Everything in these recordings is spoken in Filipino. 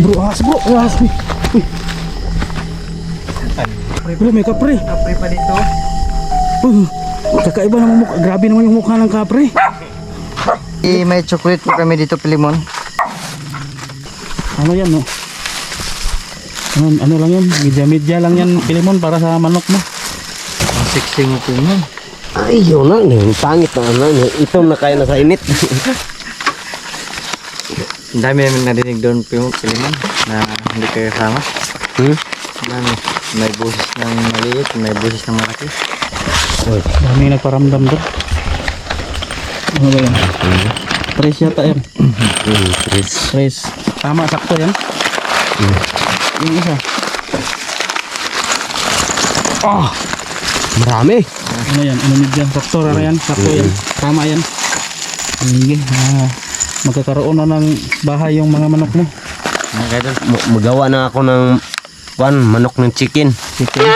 Bro, ahas bro, ahas. Uy, uy. Bro, may kapre. Kapre pa dito. Uh, kakaiba naman mukha. Grabe naman yung mukha ng kapre. Eh, may chocolate po kami dito, Pilimon. Ano yan, no? Ano, ano lang yan? Medya-medya lang yan, Pilimon, para sa manok mo. Ang sexy mo, Pilimon. Ay, yun na. Pangit na ano. Ito na kaya na sa init. Ang dami namin narinig doon, Pilimon, na hindi kayo kasama. hmm? Dami. May busis ng maliit, may busis ng malaki. Uy. Dami nagparamdam doon. Ano ba yan? Tres yata yan. Hmm, Chris. Tres. Tama, sakto yan. Yung isa. Ah! Marami. Ano yan? Ano medya? Sakto rara yan. Sakto yan. Tama yan. Sige. Ah, magkakaroon na ng bahay yung mga manok mo. Magawa na ako ng one, manok ng chicken. Chicken.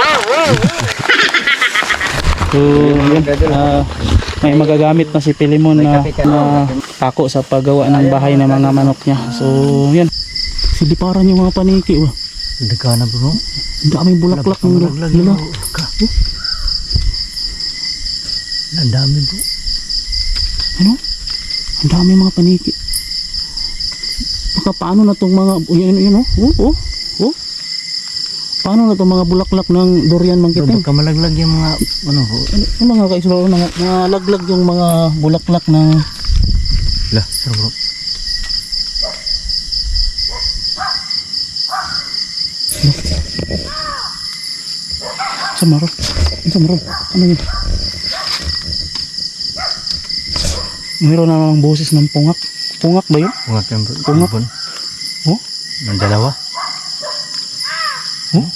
So, yun. ah, may magagamit na si Pilimon na, na tako sa paggawa ng bahay ng mga manok niya. So, yan. Siliparan yung mga paniki. Oh. Daga na bro. Ang daming bulaklak ng nila. Ang dami bro. Ano? Ang dami mga paniki. Baka paano na tong mga, yun, yun, oh, oh, oh, oh. Paano na tong mga bulaklak ng durian mangkiting? baka malaglag yung mga, ano ho. Ano, ano mga kaislo, mga, mga laglag yung mga bulaklak ng Lah, sir bro. sa maro. Sa maro. Ano yun? Mayroon na namang boses ng pungak. Pungak ba yun? Pungak bro. Pungak? Ibon. Oh? Ang dalawa. Oh?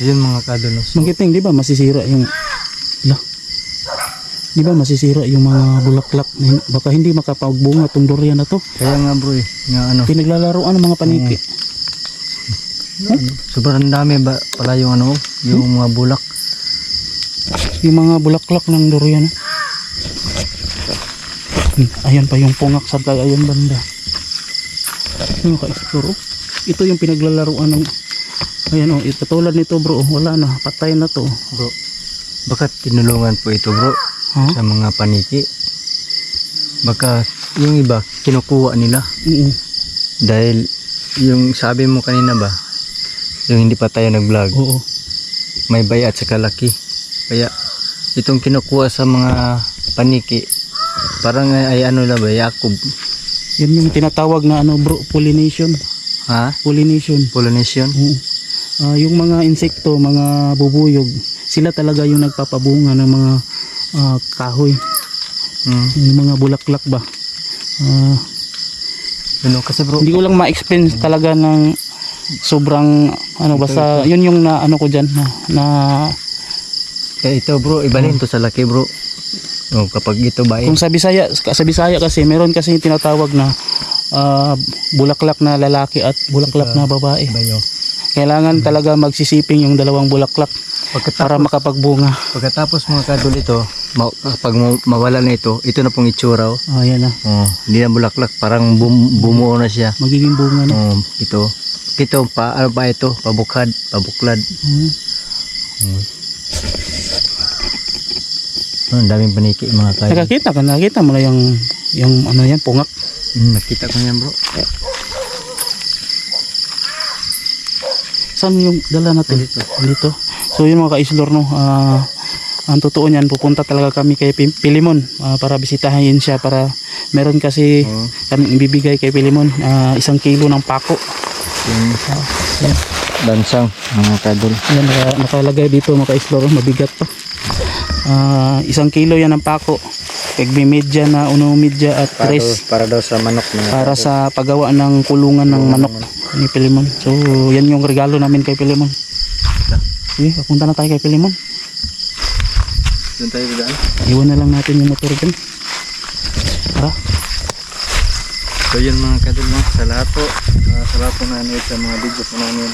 So yun mga kadol. no? So, Mangkiting, di ba masisira yung... La. Di ba masisira yung mga bulaklak? na Baka hindi makapagbunga itong durian na to. kaya nga bro eh. Nga ano. Pinaglalaroan ng mga paniki. Sobrang dami ba pala yung ano, yung mga bulak. Yung mga bulaklak ng durian. Hmm, Ayan pa yung pungak sa kay ayan banda. Yung ka-explore. oh. Ito yung pinaglalaroan ng Ayan oh, ito tulad nito bro, wala na, patay na to. Bro, baka tinulungan po ito bro Ha? sa mga paniki. Baka yung iba kinukuha nila Oo. dahil yung sabi mo kanina ba yung hindi pa tayo nag-vlog Oo. may bayat sa kalaki kaya itong kinukuha sa mga paniki parang ay, ay ano na ba Yakob Yan yung tinatawag na ano bro, pollination. ha Pollination. pollination Oo. Ah, yung mga insekto, mga bubuyog, sila talaga yung nagpapabunga ng mga ah, kahoy, hmm. yung mga bulaklak ba. Ah, Ano, kasi bro hindi ko lang ma-explain talaga ng sobrang ano basta yun yung na ano ko diyan na, na eh, ito bro ibalhin to sa laki bro oh, kapag ito ba kung sa Bisaya sa Bisaya kasi meron kasi yung tinatawag na ah, bulaklak na lalaki at bulaklak na babae. Kailangan talaga magsisiping yung dalawang bulaklak pagkatapos, para makapagbunga. pagkatapos mga kadol ito ma- ma- mawala na ito ito na pong itsura oh. Oh, yan na. Oh, hindi na bulaklak parang bum- bumuo na siya Magiging bunga na. oh, ito ito pa ano ba ito pabukad pabuklad Hmm. Hmm. Ang daming paniki mga kadol Nakakita ka, nakita mo na yung yung ano yan, pungak. Hmm, nakita ko yan bro Saan yung dala natin? Dito. Dito. So yun mga ka-islor no, ah, ang totoo niyan, pupunta talaga kami kay Pilimon ah, para bisitahin siya para meron kasi oh, kami ibibigay kay Pilimon ah, isang kilo ng pako. Yung Yan, dansang mga kadol yan naka, nakalagay dito mga ka-islor, mabigat pa. Ah, isang kilo yan ng pako. Pagmimedya na uno medya at para, tres para daw sa manok mga para sa paggawa ng kulungan ng manok ni Pilimon. So yan yung regalo namin kay Pilimon. Sige, papunta na tayo kay Pilimon. doon tayo daan Iwan na lang natin yung motor dyan. Tara. So yun mga kadol no, sa lahat po, ah, sa lahat po na nanood sa mga video po namin,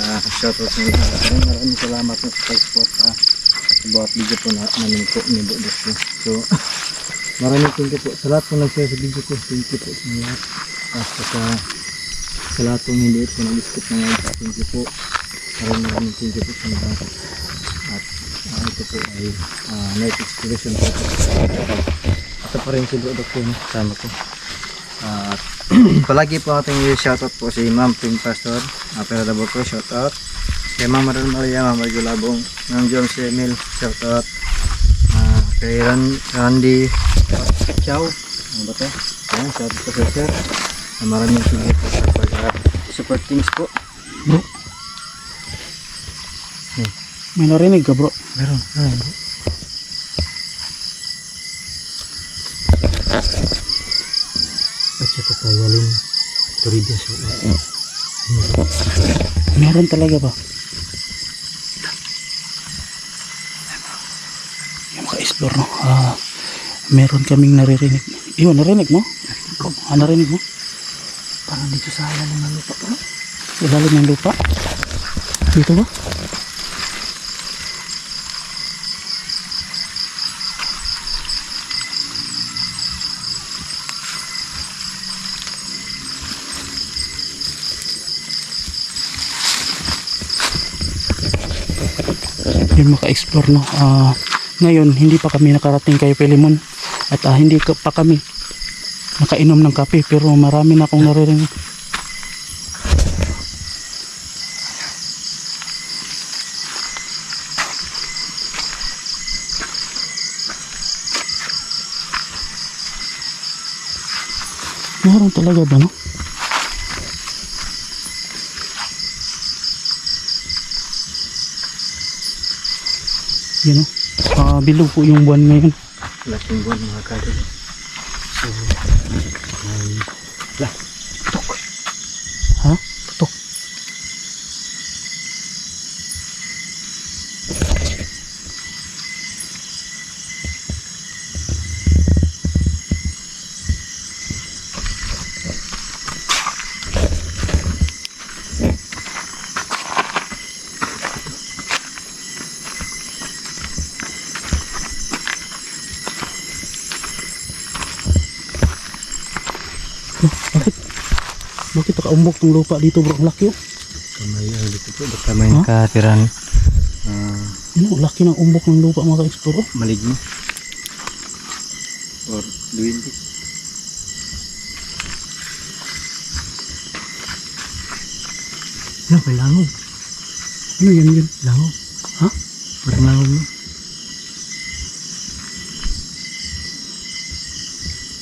uh, shoutout sa mga maraming maraming salamat po sa pag-support sa sa bawat video po na namin po ni Budok po. So, maraming thank you po. Sa lahat po nag-share sa video ko, thank you po sa lahat. At sa, sa lahat po hindi po nag-skip na ngayon, thank you po. Maraming maraming thank you po sa lahat. At ah, ito po ay uh, night exploration po. Ito pa rin si Budok po, no? kasama ko. At palagi po ating shoutout po si Ma'am Ping Pastor, uh, Peradabo ko, shoutout. Kay Ma'am Maral Maria, Ma'am Marjo Labong, Ma'am John C. Emil, shoutout. Uh, kay Ran Randy Chow, ano ba ito? Ayan, shoutout po sa sir. Uh, maraming sige po sa pag support things po. Bro. May narinig ka bro. Meron, meron. At payalin, Toribia Meron talaga ba? Yung maka-explore no? Ah, meron kaming naririnig. Iyon, narinig mo? Ah, narinig mo? Parang dito sa ilalim ng lupa ilalim ng lupa? Dito ba? Yun maka-explore no. Ah, ngayon hindi pa kami nakarating kay Pelimon at ah, hindi pa kami nakainom ng kape pero marami na akong naririnig. Meron talaga ba, no? Yan, no? Ah, bilog po yung buwan ngayon. Laking buwan mga kadol. So, may... Lah, Oh, bakit? Bakit nakaumbok ng lupa dito bro? Ang laki oh. Kamay, ay dito po. Baka may Ha? nakatiran. ah, Ano, ang laki ng umbok ng lupa mga ka-explore. oh. maligno. Or duwindi. No, may langog. Ano yan yun? Langog. Ha? Parang langog no?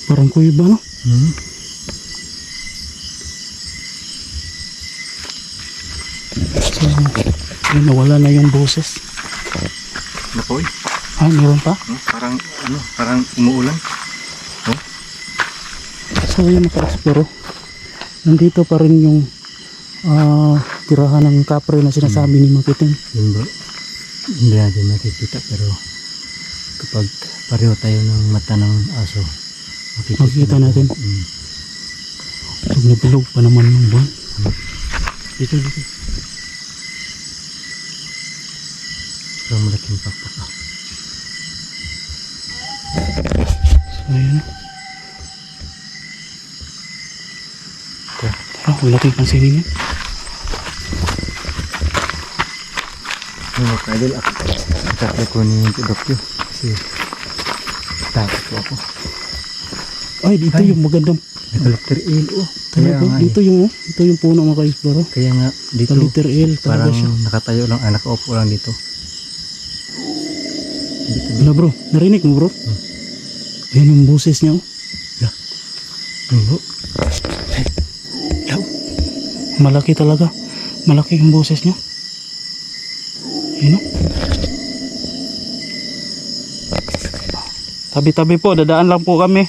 Parang kuiba no? Hmm. So, yun, nawala na yung boses. Napoy. Ha, meron pa? No? Parang, ano, parang umuulan. So, yun mga ka-explore. oh. Nandito pa rin yung ah, tirahan ng kapre na sinasabi ni Makiting. Yun bro. Hindi natin makikita pero kapag pareho tayo ng mata ng aso, Makikita natin. Mm. Pag nabilog pa naman yung buwan. Dito, dito. Pero malaking pakpak. So. Ito. Tara, huwag natin pansinin yan. Mga kaidol. Itatry ko ni Dokyo. Kasi takot po ako. Ay, dito Ay. yung magandang Nag-electric eel oh. Kaya talaga. nga Dito eh. yung, oh, ito yung puno mga ka-explore. oh. Kaya nga dito Kaliter L talaga parang siya. nakatayo lang, ah, nakaupo lang dito. Wala bro, narinig mo bro? Yan yung boses niya oh. dito. Yaw. Malaki talaga. Malaki yung boses niya. Yun o. Tabi-tabi po, dadaan lang po kami.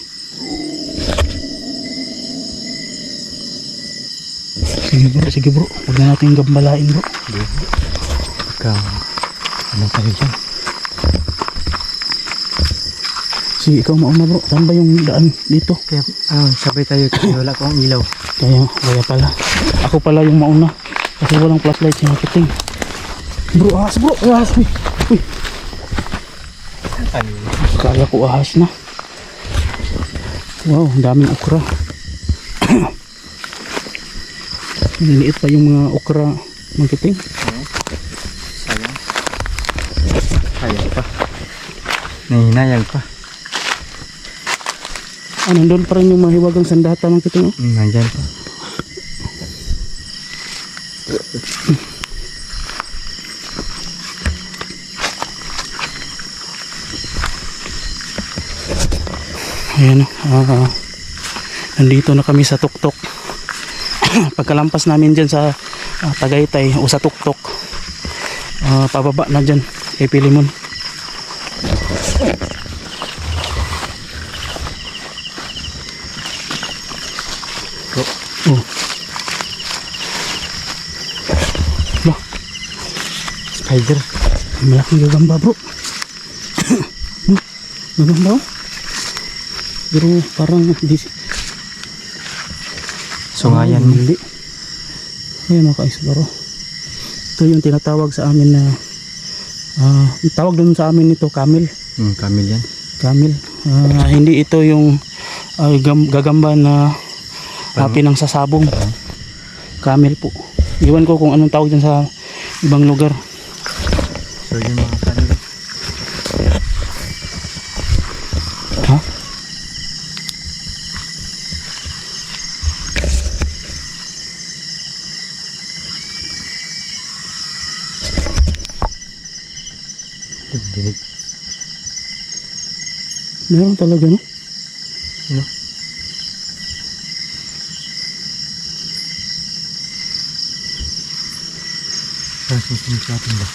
Sige bro, sige bro. Huwag na natin gambalain bro. Ikaw, ano tayo dyan? Sige, ikaw mauna bro. Saan ba yung daan dito? Kaya, ah, sabay tayo kasi wala akong ilaw. Kaya, kaya pala. Ako pala yung mauna. Kasi walang flashlight si Makiting. Bro, ahas bro. Ahas. Uy. Uy. Kala ko ahas na. Wow, ang daming okra. Maliliit pa yung mga okra magiting. Sayang. Sayang pa. Nahinayang pa. Ah, nandun pa rin yung mahiwagang sandata magiting. Oh. Mm, nandyan pa. Ayan, ah, nandito na kami sa tuktok. Pagkalampas namin dyan sa ah, Tagaytay o sa tuktok, ah, pababa na dyan kay Spider. malaking gagamba bro. gagamba oh. Pero parang di, Sungayan Ay, mo. Hindi. Ayan mga ka-explore. Ito yung tinatawag sa amin na ah, tawag doon sa amin ito camel. Hmm, kamil yan. Camel. Ah, hindi ito yung gam- gagamba na uh, pinangsasabong. Camel po. Iwan ko kung anong tawag dyan sa ibang lugar. So yung mga kamil. Ha? Dinig. Meron talaga no? No? Saan susunod natin ba?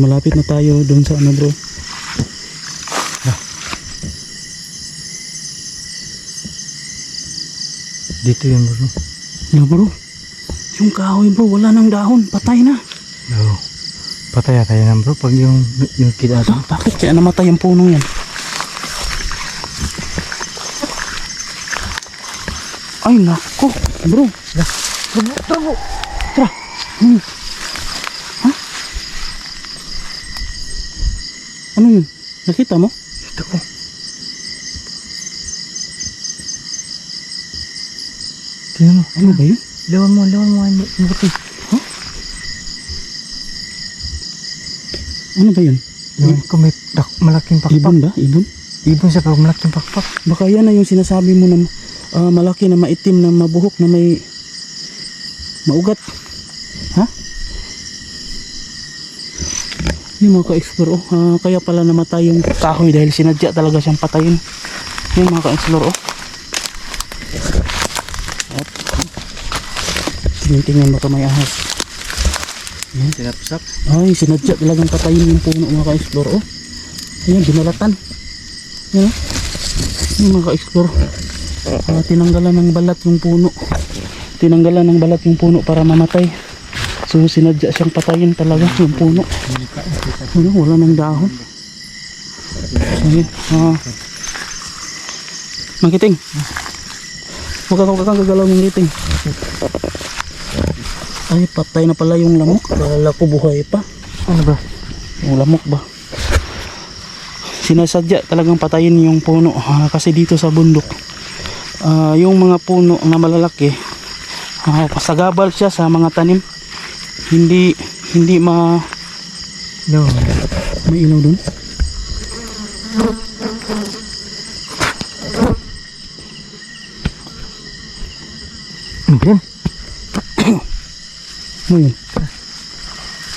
Malapit na tayo doon sa ano bro. Dito yun bro. Ano bro? Yung kahoy bro, wala nang dahon. Patay na. No. Patay tayo na bro pag yung, yung kita Ah, bakit kaya namatay ang puno yan? Ay nako, bro. Bro, bro. Tara. Hmm. Ha? Ano yun? Nakita mo? Ito ko. Tingnan mo. Ano ba yun? Lawan mo, lawan mo. Ano, yung puti. Ano ba yun? Yung ko may dak, malaking pakpak. Ibon ba? Ibon? Ibon sa malaking pakpak. Baka yan na yung sinasabi mo na ah, malaki na maitim na mabuhok na may maugat. Ha? Yung mga ka-explore, oh, ah, kaya pala namatay yung kahoy dahil sinadya talaga siyang patayin. Yung mga ka-explore, oh. Tinitingnan mo ito may ahas. Sinapsap. Ay, sinadya talagang patayin yung puno mga ka-explore, oh. Ayan, binalatan. Yan, oh. Yung mga ka-explore. Ah, tinanggalan ng balat yung puno. Tinanggalan ng balat yung puno para mamatay. So, sinadya siyang patayin talaga yung puno. Ano, wala nang dahon. Sige, ah. Magiting. Huwag ka, huwag kang gagalaw ng giting. Ay, patay na pala yung lamok. Kala ko buhay pa. Ano ba? Yung lamok ba? Sinasadya talagang patayin yung puno ah, kasi dito sa bundok ah, yung mga puno na malalaki ah, pasagabal siya sa mga tanim hindi hindi ma No. may ilaw dun Ano yan? ano yun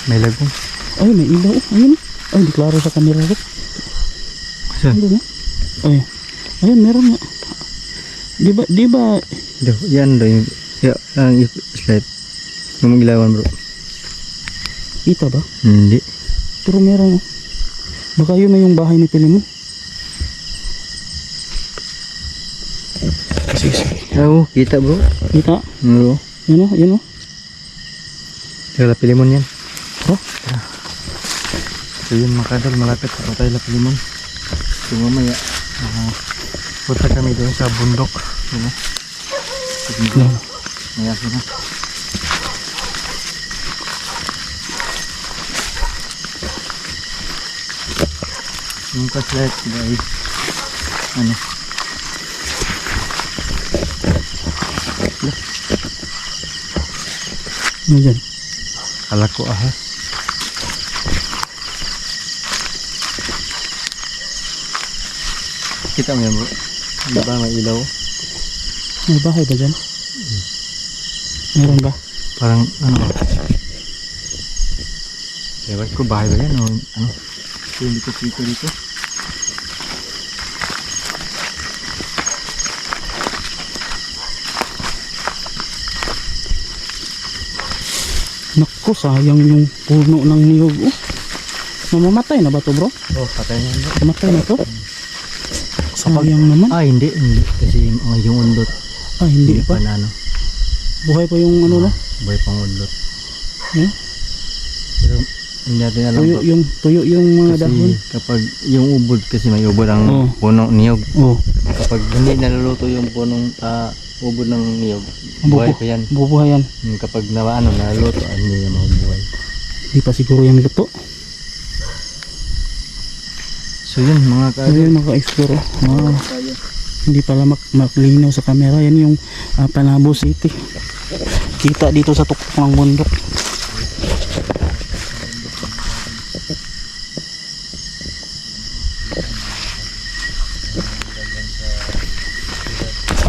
May lagong. ay may ilaw oh. ayun ay di klaro sa camera ko Saan? ano ay ayun meron nga di ba di ba Do, yan do. Yung, yung, ang slide. Yung magilawan bro. kita ba Hindi. pero meron oh. baka yun na yung bahay ni Pilimon sige sige Oo, kita bro. kita Bro. yun oh yun oh Kaya pili mo yan. Oh. So yun mga kadol, malapit pa tayo Lapilimon. So mamaya, uh, punta kami doon sa bundok. Yun o. Yan. Maya sila. Yung flashlight sila ay ano Ano dyan? Kala ko ahas kita mo yan bro. Di ba may ilaw? May bahay ba dyan? Meron ba? parang ano? Ewan ko bahay ba yan o ano? Hindi ko kita dito Naku, sayang yung puno ng niyog. Oh. Mamamatay na ba to bro? oh patay na bro Mamatay na to? Sayang naman. ah hindi hindi kasi uh, yung undot Ah, hindi pa. pa na ano Buhay pa yung ano no? buhay pang undot Hmm? pero hindi natin alam Tuyo bro. yung, tuyo yung mga kasi dahon. kapag yung ubod kasi may ubod ang Oo. puno niyog Oh, kapag hindi naluluto yung punong ah, ubod ng niyog buhay pa yan bubuhay yan. Hmm, kapag na ano ah, hindi yan mabubuhay Hindi pa siguro yan luto. so yun mga Ano kaidol yung mga ka-explore? Ah, hindi pala mak maklinaw sa camera. Yan yung ah, Panabo City. Kita dito sa tuktok ng bundok.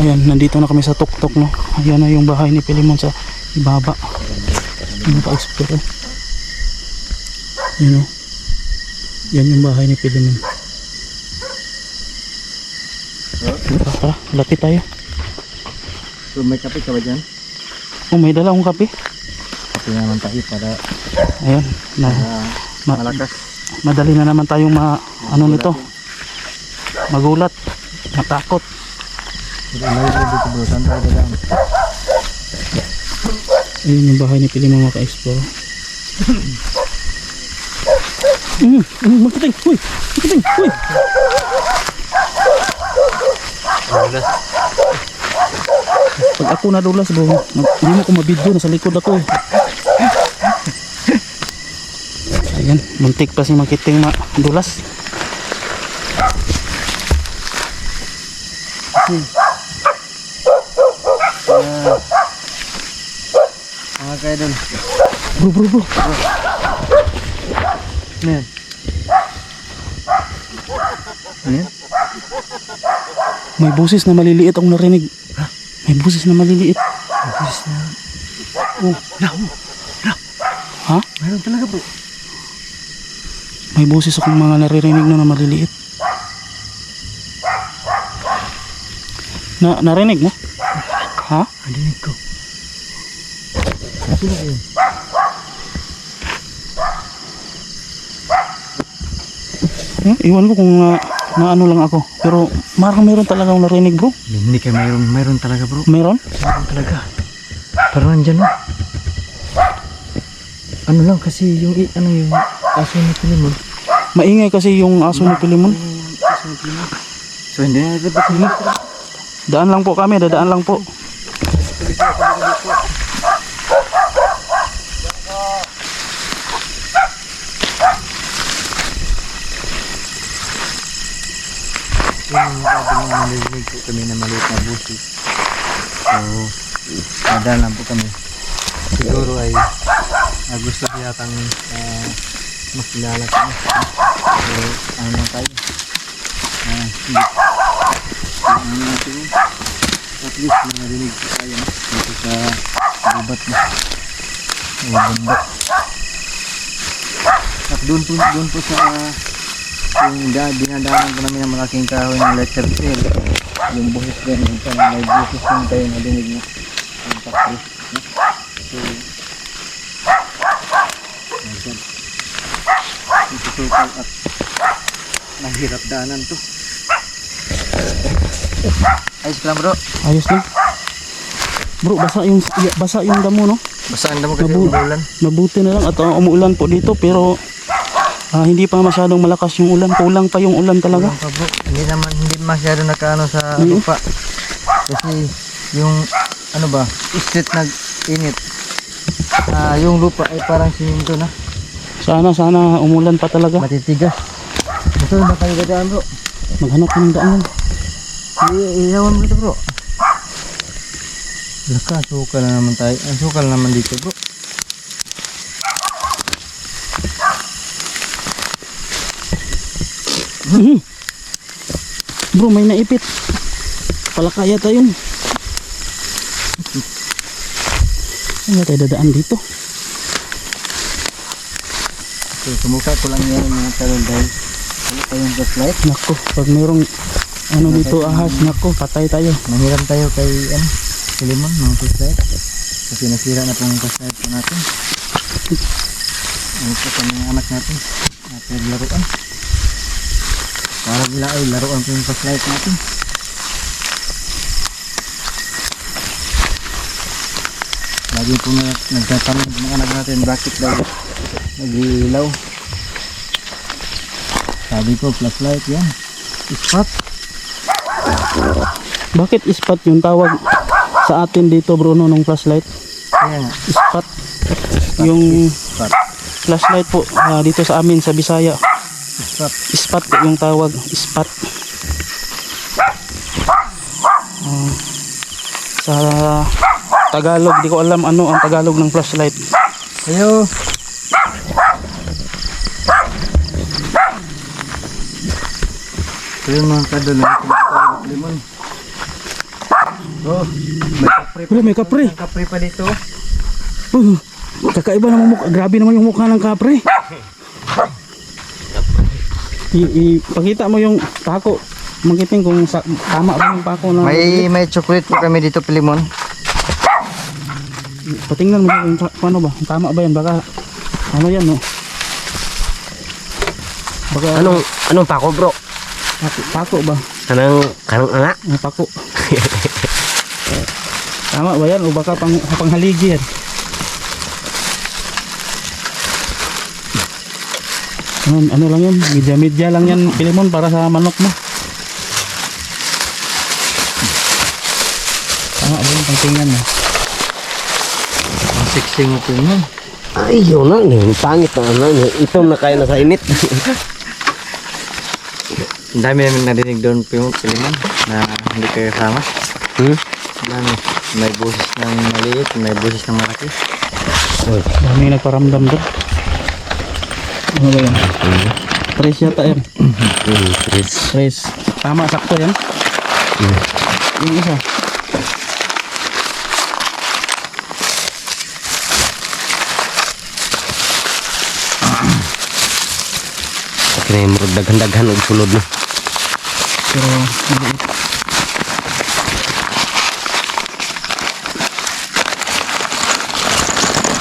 Ayan, nandito na kami sa tuktok no. Ayan na yung bahay ni Pilimon sa ibaba. Ano pa explore? Yan o. Yan yung bahay ni Pilimon. Tara, tara, lapit tayo. so may kape ka ba dyan? Oh, may dala akong kape. kape naman tayo para Ayan, na, ah, ma- malakas madali na naman tayong ma, ano nito, magulat, matakot. Dito bro saan tayo dadaan Ayun yung bahay ni Pilimon mga ka-explore. Mm, mm, magkiting, uy, magkiting, uy. Pag ako nadulas bro, mag- hindi mo ko mabidyo, nasa likod ako eh. Ayan, muntik pa si Makiting madulas. Mga kaidol Bro, bro, bro. ano yan? ano yan? May busis na maliliit akong narinig. May busis na maliliit. Ayos na Oh, ha? mayroon talaga bro May busis akong mga naririnig na, na maliliit. Na narinig mo? Ha? adinig ko sino yun? Hmm? Iwan ko kung na, na ano lang ako. Pero marang meron talaga akong narinig bro. hindi kayo mayroon mayroon talaga bro Meron? Meron talaga. Pero nandyan no. Ano lang kasi yung i- ano yung aso na pinimon. Maingay kasi yung aso ni Pilimon. Aso na pinimon. So hindi na dapat. Daan lang po kami, dadaan lang po. Kabin yung nalilig po kami na maliit na busi. So, nadaan lang po kami. Siguro ay uh, gusto ko yatang uh, makilala kami. So, ano tayo. Uh. Ano natin. At least may narinig po tayo no? dito sa gubat na. Ay, bundok. At doon po, doon po sa yung da, dinadaanan po namin ng malaking kahoy ng letter L. Yung buhis din, yung parang may buhis din tayo nadinig mo. Yung takbo. no? So. Nagsusukal at mahirap daanan to. Ayos ka lang bro. Ayos lang. Bro, basa yung basa yung damo no. Basaan na mo kasi Mabu- umulan. Mabuti na lang at uh, umuulan po dito pero Ah, hindi pa masyadong malakas yung ulan. Kulang pa yung ulan talaga. Kulang pa bro. Hindi naman, hindi masyado nakaano sa Mhm. lupa. Kasi yung, ano ba, street nag-init. Ah, yung lupa ay parang siminto na. Sana, sana umulan pa talaga. Matitigas. Gusto na kayo gadaan bro? Maghanap ng daan. I- Iyawan mo ito bro. Laka, sukal na naman tayo. Ang sukal naman dito bro. Bro, may naipit. Palakaya tayo. Ano tayo dadaan dito? So, sumuka ko lang yan mga talon dahil wala tayong flashlight. Nako, pag mayroong ano dito ahas, nako, patay tayo. Manghiram tayo kay ano, Silimon, mga flashlight. Kasi nasira na pong flashlight po natin. Ano po sa mga anak natin. Natin laruan. Para nila ay laruan po yung flashlight natin. Lagi po na nagtatanong ng mga anak natin bakit daw nag-ilaw. Sabi ko flashlight yan. Spot. Bakit ispat yung tawag sa atin dito Bruno ng flashlight? Nga. Ispat. Yung Spot. flashlight po ah, dito sa amin sa Bisaya. Spot. Ispat po yung tawag. Ispat. Ah, sa Tagalog, di ko alam ano ang Tagalog ng flashlight. Ayo. Ito yung mga kadol limon. Oh, may kapre pa. Bro, may kapre. May kapre pa dito. Uh, kakaiba naman mukha. Grabe naman yung mukha ng kapre. I, ipakita mo yung pako. Magiting kung sa, tama ba yung pako na May may chocolate po kami dito, Pilimon. patingnan mo kung ano ba tama ba yan baka ano yan no baka Anong anong pako bro? pako, pako ba Kanang kanang anga? Ang pako tama ba yan o baka pang, panghaligi yan ano, ano lang yan media media lang yan Pilimon para sa manok mo tama ba yung pangtingnan mo Ang sexy mo, Pilimon. Ay, yun na. Pangit na ano. Itom na kaya na sa init. Ang dami namin narinig doon, Pilimon, na hindi kayo kasama. hmm? Dami. May busis ng maliit, may busis ng malaki. Uy. Dami nagparamdam doon. Ano ba yan? Tres yata yan. Hmm, Chris. Tres. Tama, sakto yan. Hmm. Yung isa. Kaya yung murag daghan-daghan og sulod no. Pero maliit.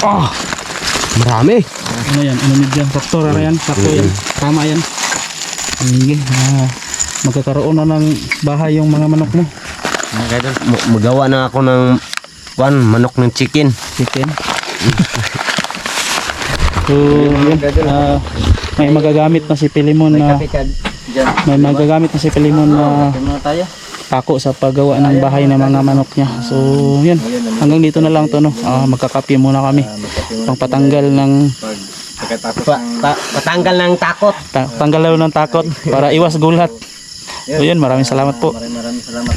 Ah! Marami. Ano yan? Ano medium? Sakto na yan. Sakto yan. Tama yan. Ah, magkakaroon na ng bahay yung mga manok mo. Magawa na ako ng one manok ng chicken. Chicken. so, yun. Ah, may magagamit na si Pilimon na dyan. May magagamit na si Pilimon na pako sa paggawa ng bahay ng mga manok niya. So, yun. Hanggang dito na lang to, no. Ah, magkakape muna kami. Pang patanggal ng Pa, pa, patanggal ng takot. ta- tanggal ng takot para iwas gulat. So, yun. Maraming salamat po. maraming salamat.